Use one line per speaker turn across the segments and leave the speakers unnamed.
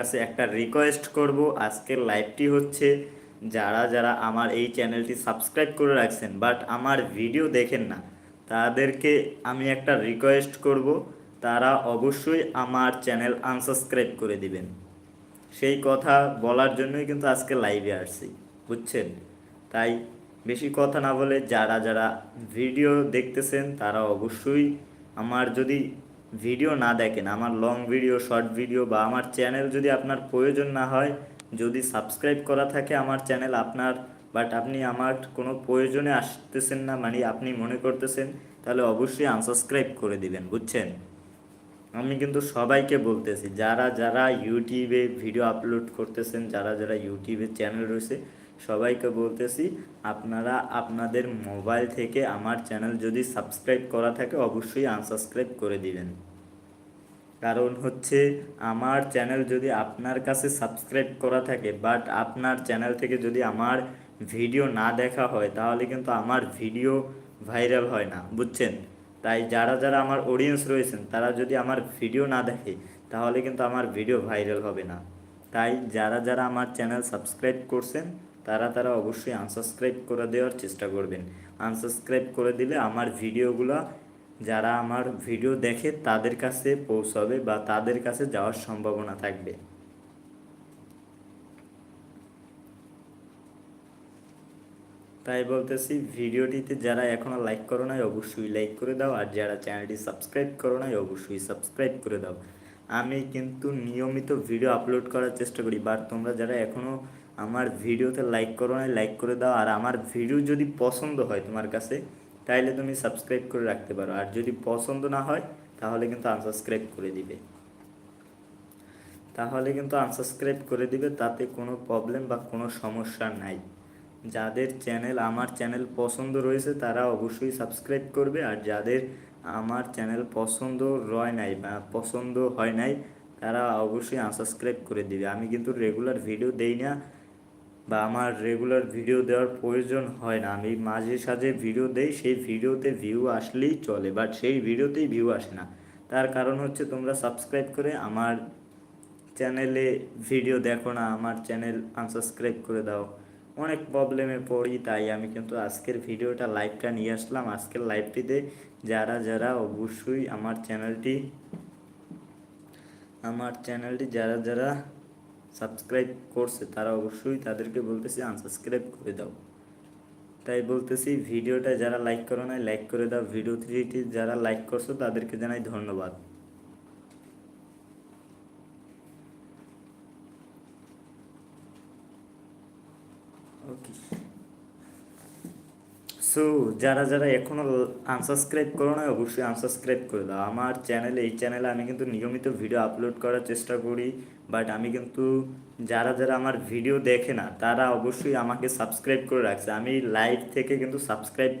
কাছে একটা রিকোয়েস্ট করব। আজকের লাইভটি হচ্ছে যারা যারা আমার এই চ্যানেলটি সাবস্ক্রাইব করে রাখছেন বাট আমার ভিডিও দেখেন না, তাদেরকে আমি একটা রিকোয়েস্ট করব। তারা অবশ্যই আমার চ্যানেল আনসাবস্ক্রাইব করে দিবেন। সেই কথা বলার জন্যই কিন্তু আজকে লাইভে আসছি, বুঝছেন? তাই বেশি কথা না বলে যারা যারা ভিডিও দেখতেছেন, তারা অবশ্যই আমার যদি ভিডিও না দেখেন, আমার লং ভিডিও শর্ট ভিডিও বা আমার চ্যানেল যদি আপনার প্রয়োজন না হয়, যদি সাবস্ক্রাইব করা থাকে আমার চ্যানেল আপনার বাট আপনি আমার কোনো প্রয়োজনে আসতেছেন না মানে আপনি মনে করতেছেন, তাহলে অবশ্যই আনসাবস্ক্রাইব করে দিবেন, বুঝছেন? আমি কিন্তু সবাইকে বলতেছি, যারা যারা ইউটিউবে ভিডিও আপলোড করতেছেন, যারা যারা ইউটিউবে চ্যানেল রয়েছে, সবাইকে বলতেছি, আপনারা আপনাদের মোবাইল থেকে আমার চ্যানেল যদি সাবস্ক্রাইব করা থাকে, অবশ্যই আনসাবস্ক্রাইব করে দিবেন। কারণ হচ্ছে আমার চ্যানেল যদি আপনার কাছে সাবস্ক্রাইব করা থাকে বাট আপনার চ্যানেল থেকে যদি আমার ভিডিও না দেখা হয়, তাহলে কিন্তু আমার ভিডিও ভাইরাল হয় না, বুঝছেন? তাই যারা যারা আমার অডিয়েন্স রয়েছেন, তারা যদি আমার ভিডিও না দেখে, তাহলে কিন্তু আমার ভিডিও ভাইরাল হবে না। তাই যারা যারা আমার চ্যানেল সাবস্ক্রাইব করছেন, তারা তারা অবশ্যই আনসাবস্ক্রাইব করে দেওয়ার চেষ্টা করবেন। আনসাবস্ক্রাইব করে দিলে আমার ভিডিওগুলো যারা আমার ভিডিও দেখে তাদের কাছে পৌঁছাবে বা তাদের কাছে যাওয়ার সম্ভাবনা থাকবে। তাই বলতেছি, ভিডিওটিতে যারা এখনও লাইক করো নাই, অবশ্যই লাইক করে দাও। আর যারা চ্যানেলটি সাবস্ক্রাইব করো নাই, অবশ্যই সাবস্ক্রাইব করে দাও। আমি কিন্তু নিয়মিত ভিডিও আপলোড করার চেষ্টা করি বাট তোমরা যারা এখনও আমার ভিডিওতে লাইক করো নাই লাইক করে দাও। আর আমার ভিডিও যদি পছন্দ হয় তোমার কাছে তাইলে তুমি সাবস্ক্রাইব করে রাখতে পারো। আর যদি পছন্দ না হয়, তাহলে কিন্তু আনসাবস্ক্রাইব করে দিবে। তাহলে কিন্তু আনসাবস্ক্রাইব করে দিবে, তাতে কোনো প্রবলেম বা কোনো সমস্যা নাই। যাদের চ্যানেল আমার চ্যানেল পছন্দ রয়েছে, তারা অবশ্যই সাবস্ক্রাইব করবে। আর যাদের আমার চ্যানেল পছন্দ রয় নাই বা পছন্দ হয় নাই, তারা অবশ্যই আনসাবস্ক্রাইব করে দিবে। আমি কিন্তু রেগুলার ভিডিও দেই না। বা আমার রেগুলার ভিডিও দেওয়ার প্রয়োজন হয় না। আমি মাঝে সাঝে ভিডিও দেই, সেই ভিডিওতে ভিউ আসলেই চলে বাট সেই ভিডিওতেই ভিউ আসে না। তার কারণ হচ্ছে তোমরা সাবস্ক্রাইব করে আমার চ্যানেলে ভিডিও দেখো না, আমার চ্যানেল আনসাবস্ক্রাইব করে দাও। অনেক প্রবলেমে পড়ি, তাই আমি কিন্তু আজকের ভিডিওটা লাইভটা নিয়ে আসলাম। আজকের লাইভটিতে যারা যারা অবশ্যই আমার চ্যানেলটি আমার চ্যানেলটি যারা যারা সাবস্ক্রাইব করছে, তারা অবশ্যই তাদেরকে বলতেছি আনসাবস্ক্রাইব করে দাও। তাই বলতেছি, ভিডিওটা যারা লাইক করো না লাইক করে দাও। ভিডিও থ্রিটি যারা লাইক করছ, তাদেরকে জানাই ধন্যবাদ। সো যারা যারা এখনও আনসাবস্ক্রাইব করো না অবশ্যই আনসাবস্ক্রাইব করে দাও। আমার চ্যানেলে এই চ্যানেলে আমি কিন্তু নিয়মিত ভিডিও আপলোড করার চেষ্টা করি বাট আমি কিন্তু যারা যারা আমার ভিডিও দেখে না, তারা অবশ্যই আমাকে সাবস্ক্রাইব করে রাখছে। আমি লাইভ থেকে কিন্তু সাবস্ক্রাইব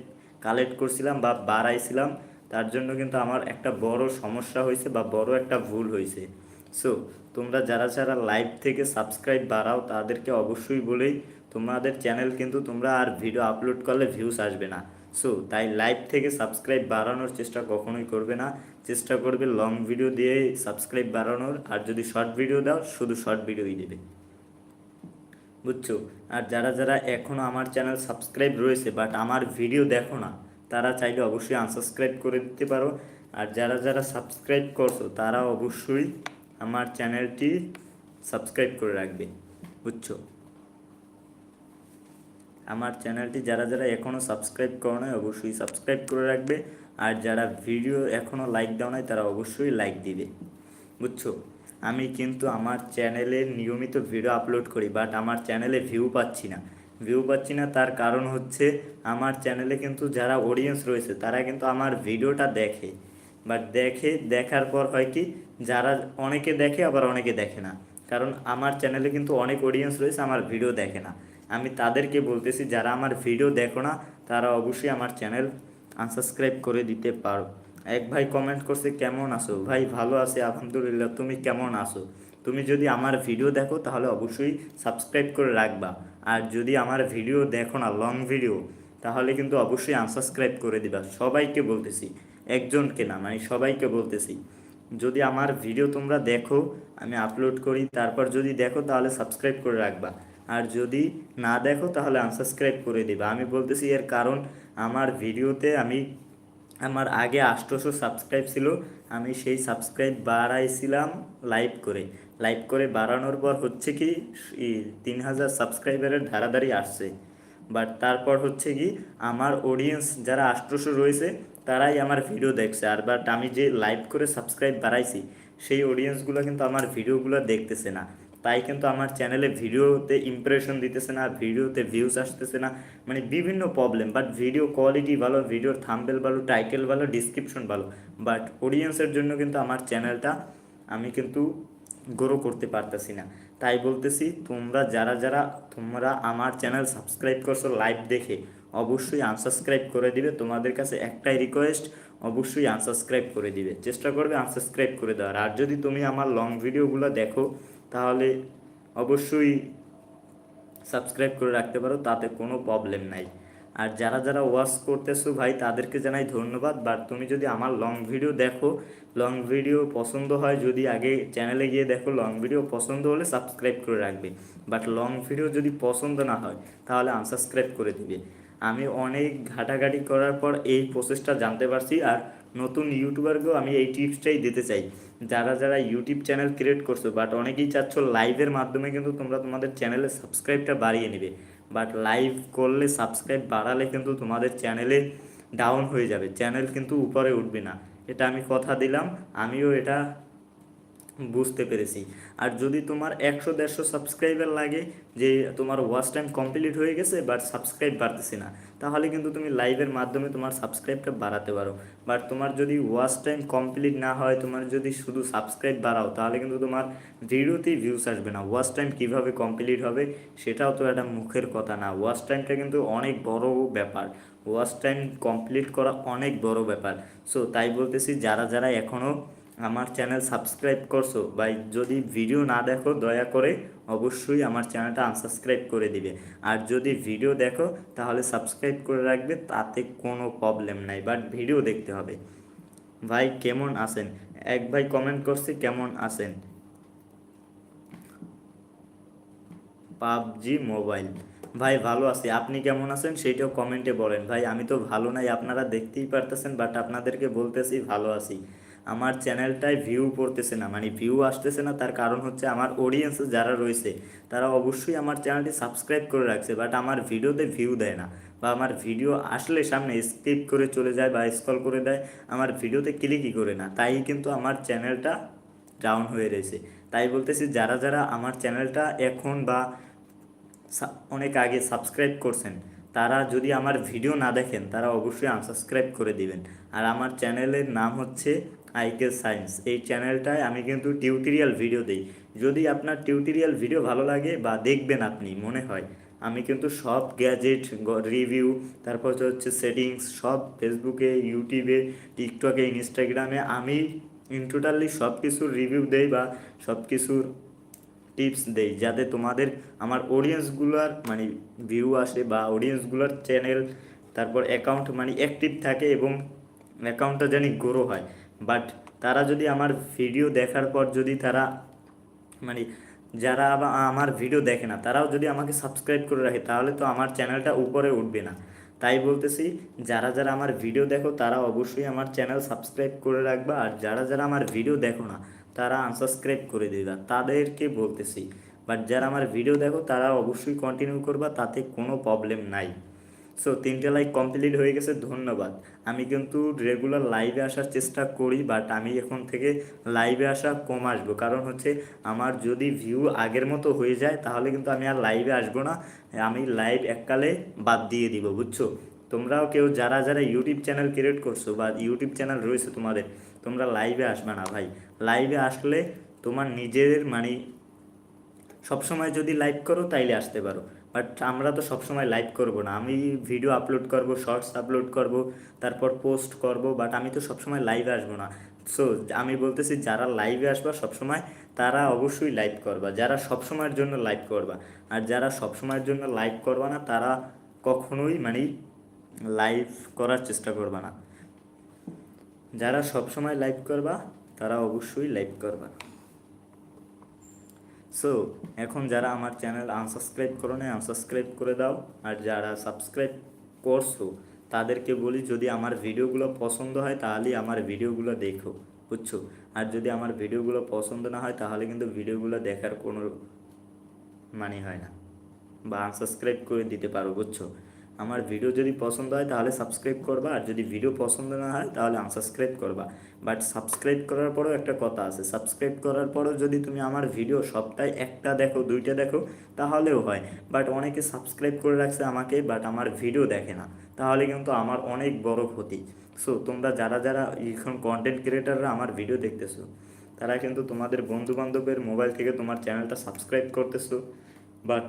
কালেক্ট করছিলাম বা বাড়াইছিলাম, তার জন্য কিন্তু আমার একটা বড় সমস্যা হয়েছে বা বড় একটা ভুল হয়েছে। সো তোমরা যারা যারা লাইভ থেকে সাবস্ক্রাইব বাড়াও, তাদেরকে অবশ্যই বলেই তোমাদের চ্যানেল কিন্তু তোমরা আর ভিডিও আপলোড করলে ভিউস আসবে না। সো তাই লাইভ থেকে সাবস্ক্রাইব বাড়ানোর চেষ্টা কখনোই করবে না। চেষ্টা করবে লং ভিডিও দিয়ে সাবস্ক্রাইব বাড়ানোর। আর যদি শর্ট ভিডিও দাও, শুধু শর্ট ভিডিওই দেবে। বুঝছ? আর যারা যারা এখনও আমার চ্যানেল সাবস্ক্রাইব রয়েছে বাট আমার ভিডিও দেখো না, তারা চাইলে অবশ্যই আনসাবস্ক্রাইব করে দিতে পারো। আর যারা যারা সাবস্ক্রাইব করছ, তারা অবশ্যই আমার চ্যানেলটি সাবস্ক্রাইব করে রাখবে। বুঝছ? আমার চ্যানেলটি যারা যারা এখনও সাবস্ক্রাইব করো নাই, অবশ্যই সাবস্ক্রাইব করে রাখবে। আর যারা ভিডিও এখনও লাইক দাও নাই, তারা অবশ্যই লাইক দিবে। বুঝছ? আমি কিন্তু আমার চ্যানেলে নিয়মিত ভিডিও আপলোড করি বাট আমার চ্যানেলে ভিউ পাচ্ছি না। ভিউ পাচ্ছি না, তার কারণ হচ্ছে আমার চ্যানেলে কিন্তু যারা অডিয়েন্স রয়েছে, তারা কিন্তু আমার ভিডিওটা দেখে। বাট দেখে, দেখার পর হয় কি, যারা অনেকে দেখে, আবার অনেকে দেখে না। কারণ আমার চ্যানেলে কিন্তু অনেক অডিয়েন্স রয়েছে, আমার ভিডিও দেখে না। আমি তাদেরকে বলতেছি, যারা আমার ভিডিও দেখো না, তারা অবশ্যই আমার চ্যানেল আনসাবস্ক্রাইব করে দিতে পারো। এক ভাই কমেন্ট করছে, কেমন আছো? ভাই, ভালো আছে, আলহামদুলিল্লাহ, তুমি কেমন আছো? তুমি যদি আমার ভিডিও দেখো, তাহলে অবশ্যই সাবস্ক্রাইব করে রাখবা। আর যদি আমার ভিডিও দেখো না লং ভিডিও তাহলে কিন্তু অবশ্যই আনসাবস্ক্রাইব করে দিবা। সবাইকে বলতেছি, একজনকে না মানে সবাইকে বলতেছি, যদি আমার ভিডিও তোমরা দেখো, আমি আপলোড করি, তারপর যদি দেখো, তাহলে সাবস্ক্রাইব করে রাখবা। আর যদি না দেখো, তাহলে আনসাবস্ক্রাইব করে দিবা। আমি বলতেছি, এর কারণ আমার ভিডিওতে আমি, আমার আগে আষ্টশো সাবস্ক্রাইব ছিল, আমি সেই সাবস্ক্রাইব বাড়াইছিলাম লাইভ করে। লাইভ করে বাড়ানোর পর হচ্ছে কি তিন হাজার সাবস্ক্রাইবারের ধারাধারি আসছে। বাট তারপর হচ্ছে কি, আমার অডিয়েন্স যারা আষ্টশো রয়েছে, তারাই আমার ভিডিও দেখছে। আর বাট আমি যে লাইভ করে সাবস্ক্রাইব বাড়াইছি, সেই অডিয়েন্সগুলো কিন্তু আমার ভিডিওগুলো দেখতেছে না। তাই কিন্তু আমার চ্যানেলে ভিডিওতে ইমপ্রেশন দিতেছে না ভিডিওতে ভিউজ আসতেছে না মানে বিভিন্ন প্রবলেম বাট ভিডিও কোয়ালিটি ভালো ভিডিওর থাম্বেল ভালো টাইটেল ভালো ডিসক্রিপশন ভালো বাট অডিয়েন্সের জন্য কিন্তু আমার চ্যানেলটা আমি কিন্তু গ্রো করতে পারতেছি না। তাই বলতেছি, তোমরা যারা যারা, তোমরা আমার চ্যানেল সাবস্ক্রাইব করছ লাইভ দেখে, অবশ্যই আনসাবস্ক্রাইব করে দিবে, তোমাদের কাছে একটাই রিকোয়েস্ট অবশ্যই আনসাবস্ক্রাইব করে দিবে। চেষ্টা করবে আনসাবস্ক্রাইব করে দেওয়ার। আর যদি তুমি আমার লং ভিডিওগুলো দেখো তাহলে অবশ্যই সাবস্ক্রাইব করে রাখতে পারো, তাতে কোনো প্রবলেম নাই। আর যারা যারা ওয়াচ করতেছো ভাই, তাদেরকে জানাই ধন্যবাদ। বাট তুমি যদি আমার লং ভিডিও দেখো লং ভিডিও পছন্দ হয়, যদি আগে চ্যানেলে গিয়ে দেখো লং ভিডিও পছন্দ হলে সাবস্ক্রাইব করে রাখবে। বাট লং ভিডিও যদি পছন্দ না হয়, তাহলে আনসাবস্ক্রাইব করে দিবে। আমি অনেক ঘাটাঘাটি করার পর এই প্রসেসটা জানতে পারছি, আর নতুন ইউটিউবারকেও আমি এই টিপসটাই দিতে চাই। যারা যারা ইউটিউব চ্যানেল ক্রিয়েট করছ বাট অনেকেই চাচ্ছ লাইভের মাধ্যমে কিন্তু তোমরা তোমাদের চ্যানেলের সাবস্ক্রাইবটা বাড়িয়ে নেবে। বাট লাইভ করলে সাবস্ক্রাইব বাড়ালে কিন্তু তোমাদের চ্যানেলে ডাউন হয়ে যাবে চ্যানেল কিন্তু উপরে উঠবে না। এটা আমি কথা দিলাম, আমিও এটা বুঝতে পেরেছি। আর যদি তোমার একশো, দেড়শো সাবস্ক্রাইবার লাগে, যে তোমার ওয়াচ টাইম কমপ্লিট হয়ে গেছে বাট সাবস্ক্রাইব বাড়তেছে না, তাহলে কিন্তু তুমি লাইভের মাধ্যমে তোমার সাবস্ক্রাইবটা বাড়াতে পারো। বাট তোমার যদি ওয়াচ টাইম কমপ্লিট না হয়, তোমার যদি শুধু সাবস্ক্রাইব বাড়াও, তাহলে কিন্তু তোমার ভিডিওতেই ভিউস আসবে না। ওয়াচ টাইম কীভাবে কমপ্লিট হবে, সেটাও তো একটা মুখের কথা না। ওয়াচ টাইমটা কিন্তু অনেক বড় ব্যাপার। ওয়াচ টাইম কমপ্লিট করা অনেক বড় ব্যাপার। সো তাই বলতেছি, যারা যারা এখনও আমার চ্যানেল সাবস্ক্রাইব করছ বা যদি ভিডিও না দেখো, দয়া করে অবশ্যই আমার চ্যানেলটা আনসাবস্ক্রাইব করে দিবে। আর যদি ভিডিও দেখো, তাহলে সাবস্ক্রাইব করে রাখবে, তাতে কোনো প্রবলেম নাই বাট ভিডিও দেখতে হবে। ভাই, কেমন আছেন? এক ভাই কমেন্ট করছে, কেমন আছেন? PUBG mobile. ভাই, ভালো আছি। আপনি কেমন আছেন? সেইটাও কমেন্টে বলেন। ভাই, আমি তো ভালো নাই, আপনারা দেখতেই পারতেছেন বাট আপনাদেরকে বলতেছি ভালো আছি। আমার চ্যানেলটায় ভিউ পড়তেছে না মানে ভিউ আসতেছে না, তার কারণ হচ্ছে আমার অডিয়েন্স যারা রয়েছে, তারা অবশ্যই আমার চ্যানেলটি সাবস্ক্রাইব করে রাখছে বাট আমার ভিডিওতে ভিউ দেয় না, বা আমার ভিডিও আসলে সামনে স্কিপ করে চলে যায় বা স্কল করে দেয়, আমার ভিডিওতে ক্লিকই করে না, তাই কিন্তু আমার চ্যানেলটা ডাউন হয়ে রয়েছে। তাই বলতেছি, যারা যারা আমার চ্যানেলটা এখন বা অনেক আগে সাবস্ক্রাইব করছেন, তারা যদি আমার ভিডিও না দেখেন, তারা অবশ্যই আনসাবস্ক্রাইব করে দিবেন। আর আমার চ্যানেলের নাম হচ্ছে আইকে সায়েন্স। এই চ্যানেলটায় আমি কিন্তু টিউটোরিয়াল ভিডিও দিই। যদি আপনার টিউটোরিয়াল ভিডিও ভালো লাগে বা দেখবেন আপনি, মনে হয়, আমি কিন্তু সব গ্যাজেট রিভিউ, তারপর হচ্ছে সেটিংস, সব ফেসবুকে, ইউটিউবে, টিকটকে, ইনস্টাগ্রামে আমি টোটালি সব কিছুর রিভিউ দেই বা সব কিছুর টিপস দেই। যাতে তোমাদের, আমার অডিয়েন্সগুলোর মানে ভিউ আসে বা অডিয়েন্সগুলোর চ্যানেল, তারপর অ্যাকাউন্ট মানে অ্যাক্টিভ থাকে এবং অ্যাকাউন্টটা জানি গ্রো হয়। বাট তারা যদি আমার ভিডিও দেখার পর যদি তারা মানে যারা আবার আমার ভিডিও দেখে না, তারাও যদি আমাকে সাবস্ক্রাইব করে রাখে, তাহলে তো আমার চ্যানেলটা উপরে উঠবে না। তাই বলতেছি, যারা যারা আমার ভিডিও দেখো, তারা অবশ্যই আমার চ্যানেল সাবস্ক্রাইব করে রাখবা, আর যারা যারা আমার ভিডিও দেখো না, তারা আনসাবস্ক্রাইব করে দিবা। তাদেরকে বলতেছি বাট যারা আমার ভিডিও দেখো, তারা অবশ্যই কন্টিনিউ করবা, তাতে কোনো প্রবলেম নাই। সো তিনটে লাইক কমপ্লিট হয়ে গেছে, ধন্যবাদ। আমি কিন্তু রেগুলার লাইভে আসার চেষ্টা করি বাট আমি এখন থেকে লাইভে আসা কম আসব। কারণ হচ্ছে, আমার যদি ভিউ আগের মতো হয়ে যায়, তাহলে কিন্তু আমি আর লাইভে আসব না। আমি লাইভ এককালে বাদ দিয়ে দিব, বুঝছ? তোমরাও কেউ যারা যারা ইউটিউব চ্যানেল ক্রিয়েট করছ, বা ইউটিউব চ্যানেল রয়েছে তোমাদের, তোমরা লাইভে আসবে না ভাই। লাইভে আসলে তোমার নিজের মানে সবসময় যদি লাইভ করো, তাইলে আসতে পারো। বাট আমরা তো সবসময় লাইভ করব না। আমি ভিডিও আপলোড করব শর্টস আপলোড করব, তারপর পোস্ট করব বাট আমি তো সবসময় লাইভে আসব না। সো আমি বলতেছি যারা লাইভে আসবা সবসময়, তারা অবশ্যই লাইভ করবা। যারা সবসময়ের জন্য লাইভ করবা। আর যারা সবসময়ের জন্য লাইভ করবা না, তারা কখনোই মানে লাইভ করার চেষ্টা করবা না। যারা সবসময় লাইভ করবা, তারা অবশ্যই লাইক করবা। সো এখন যারা আমার চ্যানেল আনসাবস্ক্রাইব করো না আনসাবস্ক্রাইব করে দাও। আর যারা সাবস্ক্রাইব করছ, তাদেরকে বলি যদি আমার ভিডিওগুলো পছন্দ হয় তাহলে আমার ভিডিওগুলো দেখো, বুঝছ? আর যদি আমার ভিডিওগুলো পছন্দ না হয়, তাহলে কিন্তু ভিডিওগুলো দেখার কোনো মানে হয় না। বা আনসাবস্ক্রাইব করে দিতে পারো, বুঝছ? আমার ভিডিও যদি পছন্দ হয়, তাহলে সাবস্ক্রাইব করবা। আর যদি ভিডিও পছন্দ না হয়, তাহলে আনসাবস্ক্রাইব করবা। বাট সাবস্ক্রাইব করার পরেও একটা কথা আছে। সাবস্ক্রাইব করার পরেও যদি তুমি আমার ভিডিও সপ্তাহে একটা দেখো, দুইটা দেখো, তাহলেও হয়। বাট অনেকে সাবস্ক্রাইব করে রাখছে আমাকে বাট আমার ভিডিও দেখে না। তাহলে কিন্তু আমার অনেক বড় ক্ষতি। সো তোমরা যারা যারা এখন কন্টেন্ট ক্রিয়েটাররা আমার ভিডিও দেখতেছো, তারা কিন্তু তোমাদের বন্ধু বান্ধবের মোবাইল থেকে তোমার চ্যানেলটা সাবস্ক্রাইব করতেছো। বাট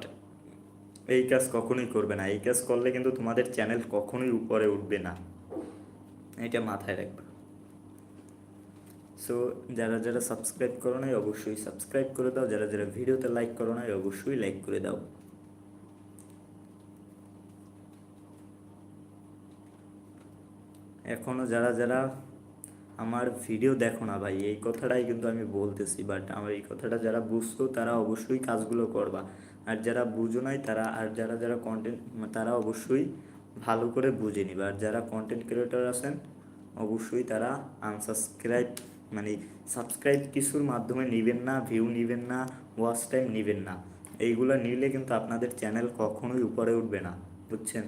এই কাজ কখনোই করবে না। এই কাজ করলে কিন্তু তোমাদের চ্যানেল কখনোই উপরে উঠবে না। এটা মাথায় রাখবে। সো যারা যারা সাবস্ক্রাইব করো নাই, অবশ্যই সাবস্ক্রাইব করে দাও। যারা যারা ভিডিওতে লাইক করো নাই, অবশ্যই লাইক করে দাও। এখনও যারা যারা আমার ভিডিও দেখো না ভাই, এই কথাটাই কিন্তু আমি বলতেছি বাট আমার এই কথাটা যারা বুঝতো, তারা অবশ্যই কাজগুলো করবা। আর যারা বুঝো নাই, তারা, আর যারা যারা কন্টেন্ট তারা অবশ্যই ভালো করে বুঝে নিবে। আর যারা কন্টেন্ট ক্রিয়েটর আছেন, অবশ্যই তারা আনসাবস্ক্রাইব মানে সাবস্ক্রাইব কিছুর মাধ্যমে নেবেন না ভিউ নেবেন না ওয়াচ টাইম নেবেন না। এইগুলো নিলে কিন্তু আপনাদের চ্যানেল কখনোই উপরে উঠবে না, বুঝছেন?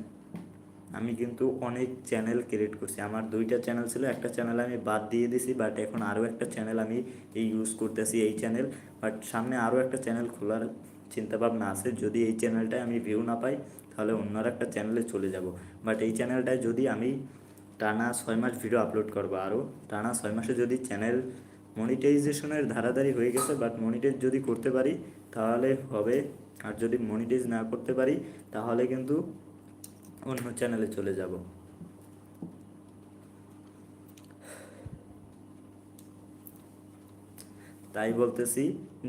আমি কিন্তু অনেক চ্যানেল ক্রিয়েট করছি। আমার দুইটা চ্যানেল ছিল, একটা চ্যানেল আমি বাদ দিয়ে দিছি বাট এখন আরও একটা চ্যানেল আমি ইউজ করতেছি এই চ্যানেল বাট সামনে আরও একটা চ্যানেল খোলার চিন্তাভাবনা আছে। যদি এই চ্যানেলটায় আমি ভিউ না পাই, তাহলে অন্য একটা চ্যানেলে চলে যাব। বাট এই চ্যানেলটায় যদি আমি টানা ছয় মাস ভিডিও আপলোড করব আরও টানা ছয় মাসে যদি চ্যানেল মনিটাইজেশনের ধারাধারি হয়ে গেছে বাট মনিটাইজ যদি করতে পারি, তাহলে হবে। আর যদি মনিটাইজ না করতে পারি, তাহলে কিন্তু অন্য চ্যানেলে চলে যাব। তাই বলতেছি,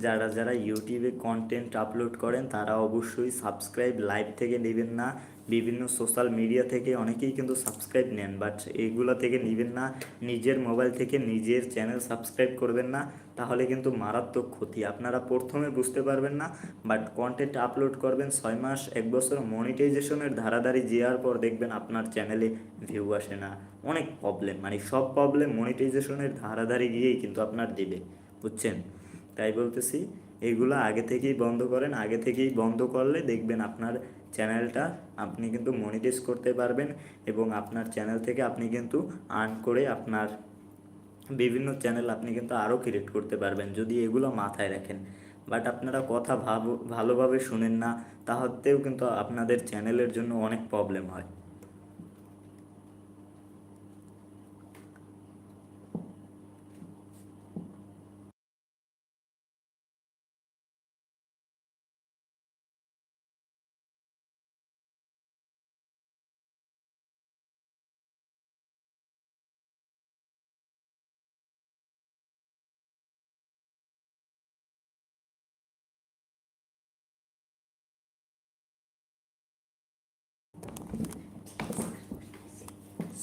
যারা যারা ইউটিউবে কন্টেন্ট আপলোড করেন, তারা অবশ্যই সাবস্ক্রাইব লাইভ থেকে নেবেন না। বিভিন্ন সোশ্যাল মিডিয়া থেকে অনেকেই কিন্তু সাবস্ক্রাইব নেন বাট এইগুলো থেকে নেবেন না। নিজের মোবাইল থেকে নিজের চ্যানেল সাবস্ক্রাইব করবেন না, তাহলে কিন্তু মারাত্মক ক্ষতি। আপনারা প্রথমে বুঝতে পারবেন না বাট কন্টেন্ট আপলোড করবেন ছয় মাস, এক বছর। মনিটাইজেশনের ধারাধারি যাওয়ার পর দেখবেন আপনার চ্যানেলে ভিউ আসে না। অনেক প্রবলেম মানে সব প্রবলেম মনিটাইজেশনের ধারাধারি গিয়েই কিন্তু আপনার দেবে। বুঝছেন? তাই বলতেছি, এগুলো আগে থেকেই বন্ধ করেন। আগে থেকেই বন্ধ করলে দেখবেন আপনার চ্যানেলটা আপনি কিন্তু মনিটাইজ করতে পারবেন এবং আপনার চ্যানেল থেকে আপনি কিন্তু আর্ন করে আপনার বিভিন্ন চ্যানেল আপনি কিন্তু আরও ক্রিয়েট করতে পারবেন, যদি এগুলো মাথায় রাখেন। বাট আপনারা কথা ভাব, ভালোভাবে শুনেন না, তাহতেও কিন্তু আপনাদের চ্যানেলের জন্য অনেক প্রবলেম হয়।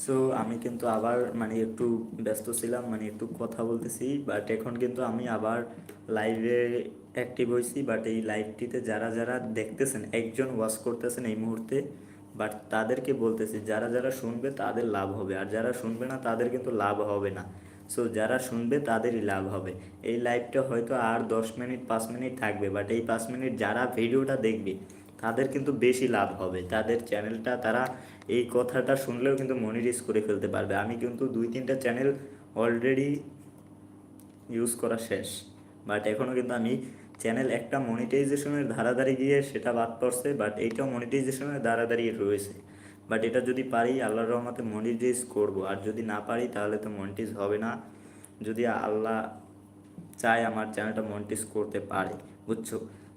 সো আমি কিন্তু আবার মানে একটু ব্যস্ত ছিলাম মানে একটু কথা বলতেছি বাট এখন কিন্তু আমি আবার লাইভে অ্যাক্টিভ হয়েছি বাট এই লাইভটিতে যারা যারা দেখতেছেন, একজন ওয়াচ করতেছেন এই মুহূর্তে বাট তাদেরকে বলতেছি, যারা যারা শুনবে তাদের লাভ হবে, আর যারা শুনবে না তাদের কিন্তু লাভ হবে না। সো যারা শুনবে তাদেরই লাভ হবে। এই লাইভটা হয়তো আর দশ মিনিট, পাঁচ মিনিট থাকবে বাট এই পাঁচ মিনিট যারা ভিডিওটা দেখবে তাদের কিন্তু বেশি লাভ হবে। তাদের চ্যানেলটা তারা এই কথাটা শুনলেও কিন্তু মনিটাইজ করে ফেলতে পারবে। আমি কিন্তু দুই, তিনটা চ্যানেল অলরেডি ইউজ করা শেষ। বাট এখনও কিন্তু আমি চ্যানেল একটা মনিটাইজেশনের ধারাধারি গিয়ে সেটা বাদ পড়ছে বাট এইটাও মনিটাইজেশনের ধারাধারি রয়েছে। বাট এটা যদি পারি, আল্লাহর রহমতে মনিটাইজ করব। আর যদি না পারি, তাহলে তো মনিটাইজ হবে না। যদি আল্লাহ চায় আমার চ্যানেলটা মনিটাইজ করতে পারে, বুঝছ?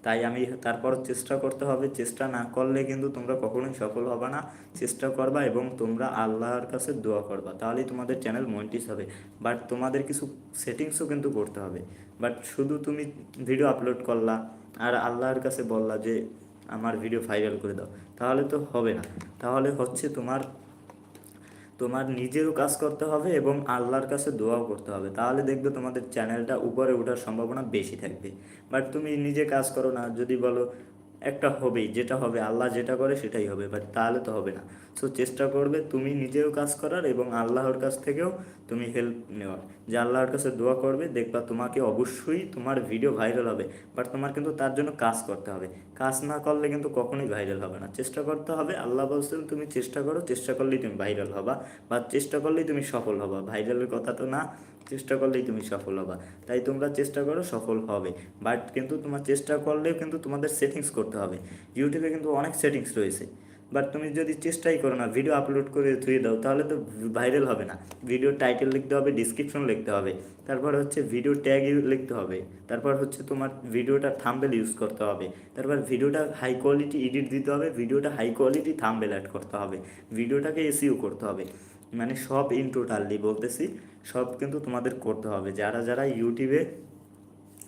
তাই আমি তারপর চেষ্টা করতে হবে, চেষ্টা না করলে কিন্তু তোমরা কখনোই সফল হবে না। চেষ্টা করবা এবং তোমরা আল্লাহর কাছে দোয়া করবা। তাহলেই তোমাদের চ্যানেল মনিটাইজ হবে। বাট তোমাদের কিছু সেটিংসও কিন্তু করতে হবে। বাট শুধু তুমি ভিডিও আপলোড করলা আর আল্লাহর কাছে বললা যে, আমার ভিডিও ভাইরাল করে দাও। তাহলে তো হবে না। তাহলে হচ্ছে তোমার তোমার নিজেরও কাজ করতে হবে এবং আল্লাহর কাছে দোয়াও করতে হবে। তাহলে দেখবে তোমাদের চ্যানেলটা উপরে ওঠার সম্ভাবনা বেশি থাকবে। বাট তুমি নিজে কাজ করো না। যদি বলো একটা হবেই, যেটা হবে আল্লাহ যেটা করে সেটাই হবে বাট তাহলে তো হবে না। সো চেষ্টা করবে তুমি নিজেও কাজ করার এবং আল্লাহর কাছ থেকেও তুমি হেল্প নেওয়ার। যে আল্লাহর কাছে দোয়া করবে, দেখবা তোমাকে অবশ্যই তোমার ভিডিও ভাইরাল হবে বাট তোমার কিন্তু তার জন্য কাজ করতে হবে। কাজ না করলে কিন্তু কখনোই ভাইরাল হবে না। চেষ্টা করতে হবে, আল্লাহ বলছেন তুমি চেষ্টা করো, চেষ্টা করলেই তুমি ভাইরাল হবা বা চেষ্টা করলেই তুমি সফল হবা। ভাইরালের কথা তো না চেষ্টা করলেই তুমি সফল হবা। তাই তোমরা চেষ্টা করো সফল হবে। বাট কিন্তু তোমার চেষ্টা করলেও কিন্তু তোমাদের সেটিংস করতে হবে। ইউটিউবে কিন্তু অনেক সেটিংস রয়েছে। বাট তুমি যদি চেষ্টাই করো না ভিডিও আপলোড করে ধুয়ে দাও, তাহলে তো ভাইরাল হবে না। ভিডিও টাইটেল লিখতে হবে ডিসক্রিপশন লিখতে হবে। তারপর হচ্ছে ভিডিও ট্যাগ লিখতে হবে। তারপর হচ্ছে তোমার ভিডিওটা থাম্বেল ইউজ করতে হবে। তারপর ভিডিওটা হাই কোয়ালিটি এডিট দিতে হবে। ভিডিওটা হাই কোয়ালিটি থাম্বেল অ্যাড করতে হবে। ভিডিওটাকে এসিও করতে হবে। মানে সব ইন টোটালি বলতেছি, সব কিন্তু তোমাদের করতে হবে। যারা যারা ইউটিউবে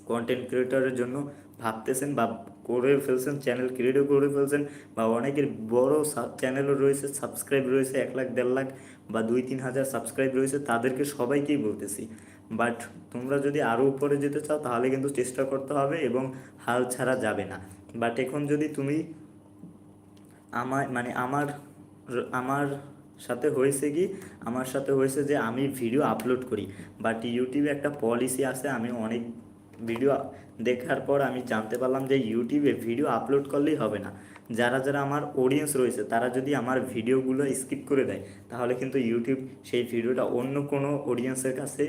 কন্টেন্ট ক্রিয়েটরের জন্য ভাবতেছেন বা করে ফেলছেন চ্যানেল ক্রিয়েটও করে ফেলছেন বা অনেকের বড় চ্যানেলও রয়েছে সাবস্ক্রাইব রয়েছে এক লাখ, দেড় লাখ বা দুই, তিন হাজার সাবস্ক্রাইব রয়েছে, তাদেরকে সবাইকেই বলতেছি। বাট তোমরা যদি আরও উপরে যেতে চাও, তাহলে কিন্তু চেষ্টা করতে হবে এবং হাল ছাড়া যাবে না। বাট এখন যদি তুমি আমার মানে আমার আমার সাথে হয়েছে কি? আমার সাথে হয়েছে যে আমি ভিডিও আপলোড করি। বাট ইউটিউবে একটা পলিসি আছে, আমি অনেক ভিডিও দেখার পর আমি জানতে পারলাম যে ইউটিউবে ভিডিও আপলোড করলেই হবে না। যারা যারা আমার অডিয়েন্স রয়েছে, তারা যদি আমার ভিডিওগুলো স্কিপ করে দেয়, তাহলে কিন্তু ইউটিউব সেই ভিডিওটা অন্য কোনো অডিয়েন্সের কাছে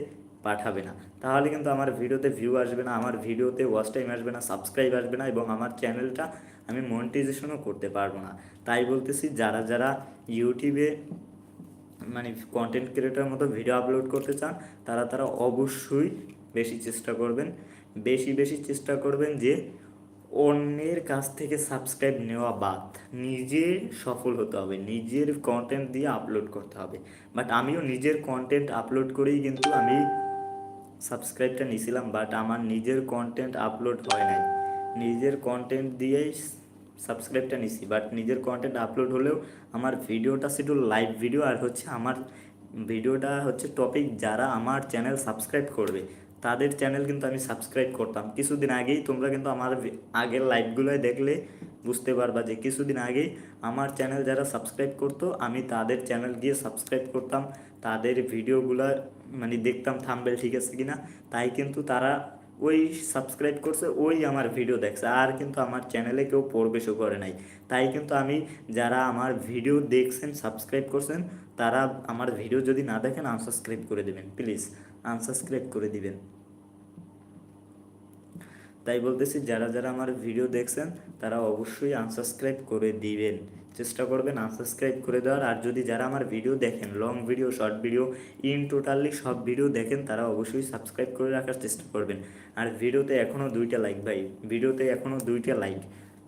পাঠাবে না। তাহলে কিন্তু আমার ভিডিওতে ভিউ আসবে না, আমার ভিডিওতে ওয়াচ টাইম আসবে না সাবস্ক্রাইব আসবে না এবং আমার চ্যানেলটা আমি মনিটাইজেশনও করতে পারব না। তাই বলতেছি, যারা যারা ইউটিউবে মানে কন্টেন্ট ক্রিয়েটার মতো ভিডিও আপলোড করতে চান, তারা তারা অবশ্যই বেশি চেষ্টা করবেন, বেশি বেশি চেষ্টা করবেন যে অন্যের কাছ থেকে সাবস্ক্রাইব নেওয়া বাদ, নিজে সফল হতে হবে, নিজের কন্টেন্ট দিয়ে আপলোড করতে হবে। বাট আমিও নিজের কন্টেন্ট আপলোড করেই কিন্তু আমি সাবস্ক্রাইবটা নিয়েছিলাম বাট আমার নিজের কন্টেন্ট আপলোড হয় নাই। নিজের কন্টেন্ট দিয়েই সাবস্ক্রাইবটা নিছি বাট নিজের কন্টেন্ট আপলোড হলেও আমার ভিডিওটা শুধু লাইভ ভিডিও আর হচ্ছে আমার ভিডিওটা হচ্ছে টপিক যারা আমার চ্যানেল সাবস্ক্রাইব করবে। তাদের চ্যানেল কিন্তু আমি সাবস্ক্রাইব করতাম। কিছুদিন আগেই তোমরা কিন্তু আমার আগের লাইভগুলোয় দেখলে বুঝতে পারবা যে কিছুদিন আগেই আমার চ্যানেল যারা সাবস্ক্রাইব করতো, আমি তাদের চ্যানেল গিয়ে সাবস্ক্রাইব করতাম। তাদের ভিডিওগুলো মানে দেখতাম থাম্বেল ঠিক আছে কি না তাই কিন্তু তারা ওই সাবস্ক্রাইব করছে, ওই আমার ভিডিও দেখছে। আর কিন্তু আমার চ্যানেলে কেউ প্রবেশও করে নাই। তাই কিন্তু আমি যারা আমার ভিডিও দেখছেন সাবস্ক্রাইব করছেন তারা আমার ভিডিও যদি না দেখেন আনসাবস্ক্রাইব করে দেবেন প্লিজ আনসাবস্ক্রাইব করে দিবেন। তাই বলতেছি, যারা যারা আমার ভিডিও দেখছেন, তারা অবশ্যই আনসাবস্ক্রাইব করে দিবেন। চেষ্টা করবেন আনসাবস্ক্রাইব করে দেওয়ার। আর যদি যারা আমার ভিডিও দেখেন long video short video in totally সব ভিডিও দেখেন, তারা অবশ্যই সাবস্ক্রাইব করে রাখার চেষ্টা করবেন। আর ভিডিওতে এখনও দুইটা লাইক ভাই, ভিডিওতে এখনও দুইটা লাইক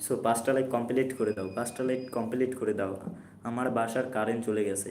সো পাঁচটা লাইক কমপ্লিট করে দাও, পাঁচটা লাইক কমপ্লিট করে দাও। আমার বাসার কারেন্ট চলে গেছে।